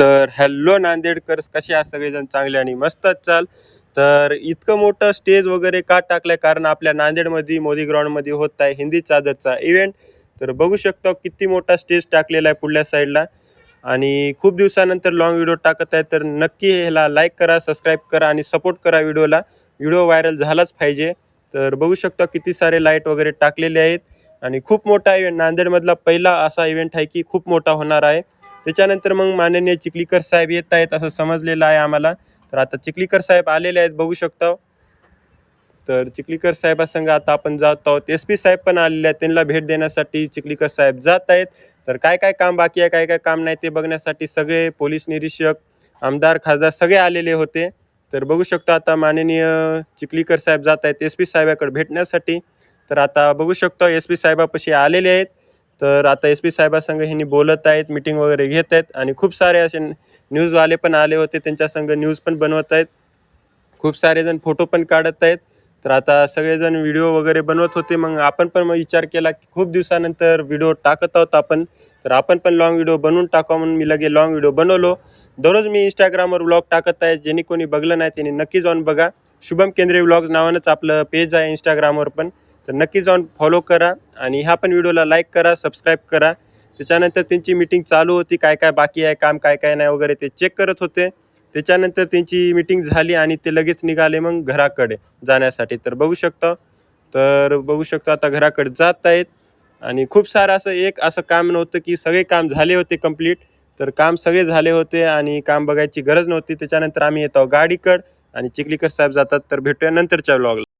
तर हॅलो नांदेडकर कसे आहात सगळेजण? चांगले आणि मस्तच चाल. तर इतकं मोठं स्टेज वगैरे का टाकलंय? कारण आपल्या नांदेडमध्ये मोदी ग्राउंडमध्ये होत आहे हिंदी चादरचा इव्हेंट तर बघू शकतो किती मोठा स्टेज टाकलेला आहे पुढल्या साईडला आणि खूप दिवसानंतर लॉंग व्हिडिओ टाकत आहे तर नक्की ह्याला लाईक करा सबस्क्राईब करा आणि सपोर्ट करा व्हिडिओला व्हिडिओ व्हायरल झालाच पाहिजे. तर बघू शकता किती सारे लाइट वगैरे टाकलेले आहेत. आणि खूप मोठा इव्हेंट नांदेडमधला पहिला असा इव्हेंट आहे की खूप मोठा होणार आहे. त्याच्यानंतर मग माननीय चिखलीकर साहेब येत आहेत असं समजलेलं आहे आम्हाला. तर आता चिखलीकर साहेब आलेले आहेत बघू शकता. तर चिखलीकर साहेबासंग आता आपण जात आहोत. एस पी साहेब पण आलेले आहेत. त्यांना भेट देण्यासाठी चिखलीकर साहेब जात आहेत. तर काय काय काम बाकी आहे काय काय काम नाही ते बघण्यासाठी सगळे पोलीस निरीक्षक आमदार खासदार सगळे आलेले होते. तर बघू शकतो आता माननीय चिखलीकर साहेब जात आहेत. एस पी साहेबाकडे भेटण्यासाठी. तर आता बघू शकतो एस पी साहेबापाशी आलेले आहेत. तर आता एस पी साहेबासंग ह्यांनी बोलत आहेत मिटिंग वगैरे घेत आहेत आणि खूप सारे असे न्यूजवाले पण आले होते त्यांच्यासंग न्यूज पण बनवत आहेत. खूप सारे जण फोटो पण काढत आहेत. तर आता सगळेजण व्हिडिओ वगैरे बनवत होते. मग आपण पण मग विचार केला की खूप दिवसानंतर व्हिडिओ टाकत आहोत आपण. तर आपण पण लॉंग व्हिडिओ बनवून टाकावं म्हणून मी लगे लॉंग व्हिडिओ बनवलो. दररोज मी इंस्टाग्रामवर व्लॉग टाकत आहे. ज्यांनी कोणी बघलं नाही त्यांनी नक्की जाऊन बघा. शुभम केंद्रे व्लॉग नावानंच आपलं पेज आहे इंस्टाग्रामवर पण. तर नक्की जाऊन फॉलो करा आणि ह्या पण व्हिडिओला लाईक करा सबस्क्राईब करा. त्याच्यानंतर त्यांची मीटिंग चालू होती काय काय बाकी आहे काम काय काय नाही वगैरे ते चेक करत होते. त्याच्यानंतर त्यांची मीटिंग झाली आणि ते लगेच निघाले मग घराकडे जाण्यासाठी. तर बघू शकता तर बघू शकता आता घराकडे जात आहेत. आणि खूप सारं असं एक असं काम नव्हतं की सगळे काम झाले होते कंप्लीट तर काम सगळे झाले होते आणि काम बघायची गरज नव्हती. त्याच्यानंतर आम्ही येतो गाडीकड आणि चिखलीकर साहेब जातात. तर भेटूया नंतरच्या व्लॉगला